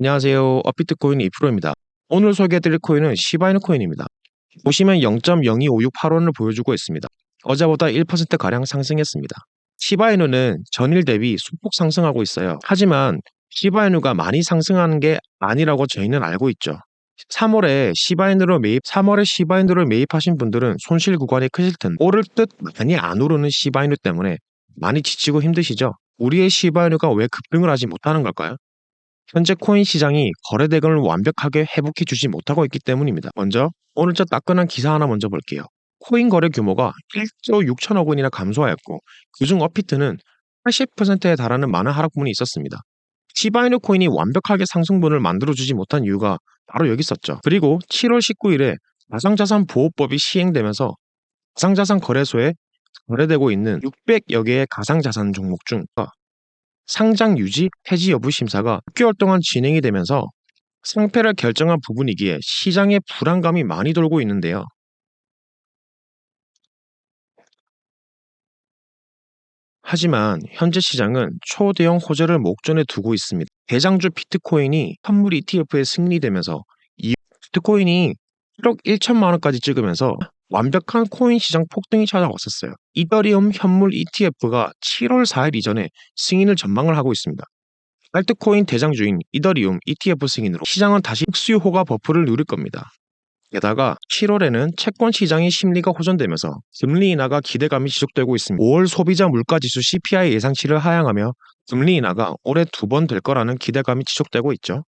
안녕하세요. 업비트 코인 2%입니다. 오늘 소개해드릴 코인은 시바이누 코인입니다. 보시면 0.025685원을 보여주고 있습니다. 어제보다 1%가량 상승했습니다. 시바이누는 전일 대비 소폭 상승하고 있어요. 하지만 시바이누가 많이 상승하는 게 아니라고 저희는 알고 있죠. 3월에 시바이누로 매입, 3월에 시바이누를 매입하신 분들은 손실 구간이 크실 텐데 오를 듯 많이 안 오르는 시바이누 때문에 많이 지치고 힘드시죠? 우리의 시바이누가 왜 급등을 하지 못하는 걸까요? 현재 코인 시장이 거래 대금을 완벽하게 회복해 주지 못하고 있기 때문입니다. 먼저 오늘자 따끈한 기사 하나 먼저 볼게요. 코인 거래 규모가 1조 6천억 원이나 감소하였고 그중 어피트는 80%에 달하는 많은 하락분이 있었습니다. 시바이누 코인이 완벽하게 상승분을 만들어주지 못한 이유가 바로 여기 있었죠. 그리고 7월 19일에 가상자산 보호법이 시행되면서 가상자산 거래소에 거래되고 있는 600여 개의 가상자산 종목 중 상장 유지, 폐지 여부 심사가 6개월 동안 진행이 되면서 상패를 결정한 부분이기에 시장에 불안감이 많이 돌고 있는데요. 하지만 현재 시장은 초대형 호재를 목전에 두고 있습니다. 대장주 비트코인이 환물 ETF에 승리되면서 이 비트코인이 1억 1천만 원까지 찍으면서 완벽한 코인 시장 폭등이 찾아왔었어요. 이더리움 현물 ETF가 7월 4일 이전에 승인을 전망을 하고 있습니다. 알트코인 대장주인 이더리움 ETF 승인으로 시장은 다시 흑수요호가 버프를 누릴 겁니다. 게다가 7월에는 채권 시장의 심리가 호전되면서 금리 인하가 기대감이 지속되고 있습니다. 5월 소비자 물가 지수 CPI 예상치를 하향하며 금리 인하가 올해 두 번 될 거라는 기대감이 지속되고 있죠.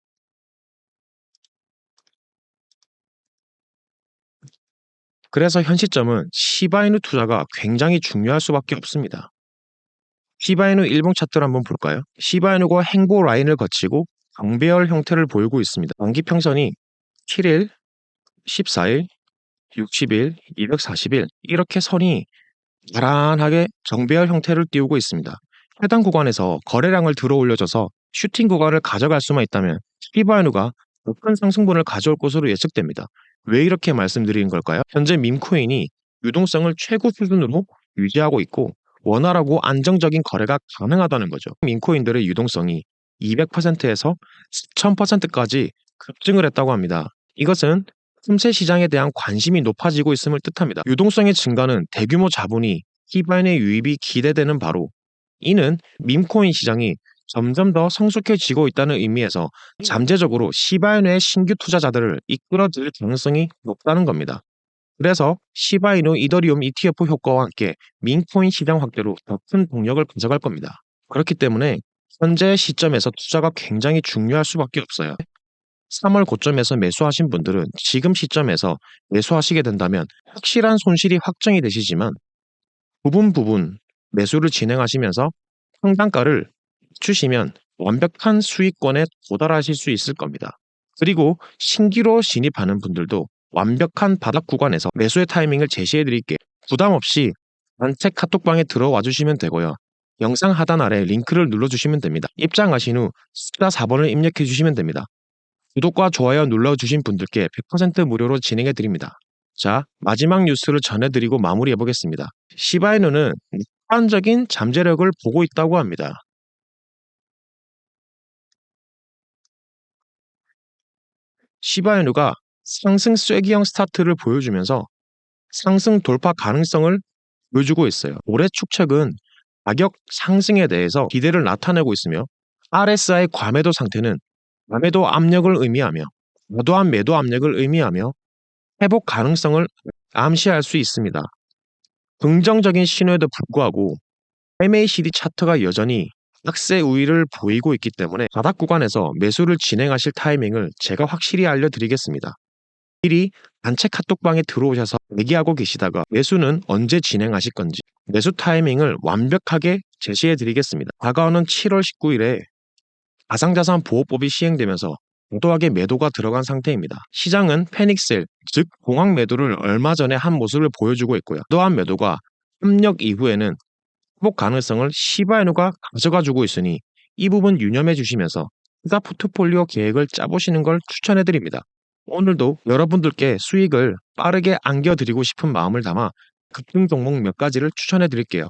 그래서 현 시점은 시바이누 투자가 굉장히 중요할 수밖에 없습니다. 시바이누 일봉 차트를 한번 볼까요? 시바이누가 행보 라인을 거치고 강배열 형태를 보이고 있습니다. 단기 평선이 7일, 14일, 60일, 240일 이렇게 선이 나란하게 정배열 형태를 띄우고 있습니다. 해당 구간에서 거래량을 들어 올려줘서 슈팅 구간을 가져갈 수만 있다면 시바이누가 더 큰 상승분을 가져올 것으로 예측됩니다. 왜 이렇게 말씀드리는 걸까요? 현재 밈코인이 유동성을 최고 수준으로 유지하고 있고 원활하고 안정적인 거래가 가능하다는 거죠. 밈코인들의 유동성이 200%에서 1000%까지 급증을 했다고 합니다. 이것은 틈새 시장에 대한 관심이 높아지고 있음을 뜻합니다. 유동성의 증가는 대규모 자본이 히바인의 유입이 기대되는 바로 이는 밈코인 시장이 점점 더 성숙해지고 있다는 의미에서 잠재적으로 시바이누의 신규 투자자들을 이끌어들 가능성이 높다는 겁니다. 그래서 시바이누 이더리움 ETF 효과와 함께 민코인 시장 확대로 더 큰 동력을 가져갈 겁니다. 그렇기 때문에 현재 시점에서 투자가 굉장히 중요할 수밖에 없어요. 3월 고점에서 매수하신 분들은 지금 시점에서 매수하시게 된다면 확실한 손실이 확정이 되시지만 부분 부분 매수를 진행하시면서 평단가를 주시면 완벽한 수익권에 도달하실 수 있을 겁니다. 그리고 신기로 진입하는 분들도 완벽한 바닥 구간에서 매수의 타이밍을 제시해 드릴게요. 부담 없이 단체 카톡방에 들어와 주시면 되고요. 영상 하단 아래 링크를 눌러주시면 됩니다. 입장하신 후 숫자 4번을 입력해 주시면 됩니다. 구독과 좋아요 눌러주신 분들께 100% 무료로 진행해 드립니다. 자, 마지막 뉴스를 전해드리고 마무리해 보겠습니다. 시바이누는 객관적인 잠재력을 보고 있다고 합니다. 시바이누가 상승 쐐기형 스타트를 보여주면서 상승 돌파 가능성을 보여주고 있어요. 올해 축척은 가격 상승에 대해서 기대를 나타내고 있으며 RSI 과매도 상태는 과매도 압력을 의미하며 과도한 매도 압력을 의미하며 회복 가능성을 암시할 수 있습니다. 긍정적인 신호에도 불구하고 MACD 차트가 여전히 악세 우위를 보이고 있기 때문에 바닥 구간에서 매수를 진행하실 타이밍을 제가 확실히 알려드리겠습니다. 미리 단체 카톡방에 들어오셔서 대기하고 계시다가 매수는 언제 진행하실 건지 매수 타이밍을 완벽하게 제시해 드리겠습니다. 다가오는 7월 19일에 가상자산 보호법이 시행되면서 과도하게 매도가 들어간 상태입니다. 시장은 패닉셀, 즉 공황 매도를 얼마 전에 한 모습을 보여주고 있고요. 또한 매도가 협력 이후에는 회복 가능성을 시바이누가 가져가 주고 있으니 이 부분 유념해 주시면서 투자 포트폴리오 계획을 짜보시는 걸 추천해 드립니다. 오늘도 여러분들께 수익을 빠르게 안겨드리고 싶은 마음을 담아 급등 종목 몇 가지를 추천해 드릴게요.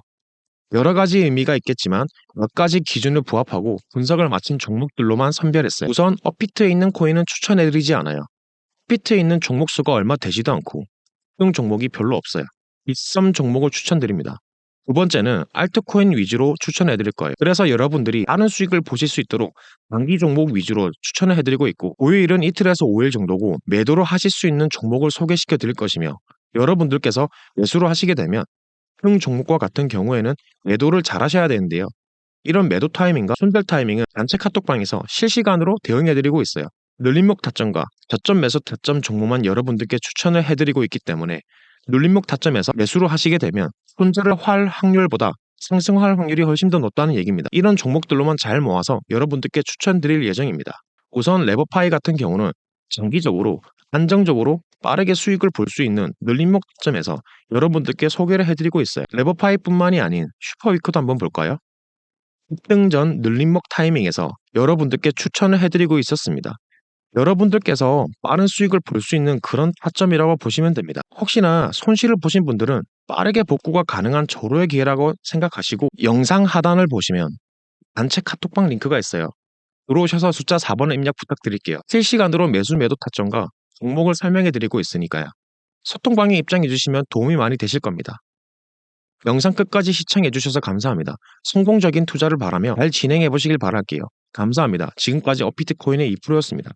여러 가지 의미가 있겠지만 몇 가지 기준을 부합하고 분석을 마친 종목들로만 선별했어요. 우선 업비트에 있는 코인은 추천해드리지 않아요. 업비트에 있는 종목 수가 얼마 되지도 않고 등 종목이 별로 없어요. 빗썸 종목을 추천드립니다. 두 번째는 알트코인 위주로 추천해 드릴 거예요. 그래서 여러분들이 빠른 수익을 보실 수 있도록 단기 종목 위주로 추천을 해 드리고 있고 고요일은 이틀에서 5일 정도고 매도를 하실 수 있는 종목을 소개시켜 드릴 것이며 여러분들께서 매수를 하시게 되면 등 종목과 같은 경우에는 매도를 잘 하셔야 되는데요. 이런 매도 타이밍과 손절 타이밍은 단체 카톡방에서 실시간으로 대응해 드리고 있어요. 눌림목 타점과 저점 매수 타점 종목만 여러분들께 추천을 해드리고 있기 때문에 눌림목 타점에서 매수를 하시게 되면 손절을 할 확률보다 상승할 확률이 훨씬 더 높다는 얘기입니다. 이런 종목들로만 잘 모아서 여러분들께 추천드릴 예정입니다. 우선 레버파이 같은 경우는 장기적으로 안정적으로 빠르게 수익을 볼 수 있는 눌림목 타점에서 여러분들께 소개를 해드리고 있어요. 레버파이뿐만이 아닌 슈퍼위크도 한번 볼까요? 급등 전 눌림목 타이밍에서 여러분들께 추천을 해드리고 있었습니다. 여러분들께서 빠른 수익을 볼 수 있는 그런 타점이라고 보시면 됩니다. 혹시나 손실을 보신 분들은 빠르게 복구가 가능한 조로의 기회라고 생각하시고 영상 하단을 보시면 단체 카톡방 링크가 있어요. 들어오셔서 숫자 4번을 입력 부탁드릴게요. 실시간으로 매수 매도 타점과 종목을 설명해 드리고 있으니까요. 소통방에 입장해 주시면 도움이 많이 되실 겁니다. 영상 끝까지 시청해 주셔서 감사합니다. 성공적인 투자를 바라며 잘 진행해 보시길 바랄게요. 감사합니다. 지금까지 어피트 코인의 2%였습니다.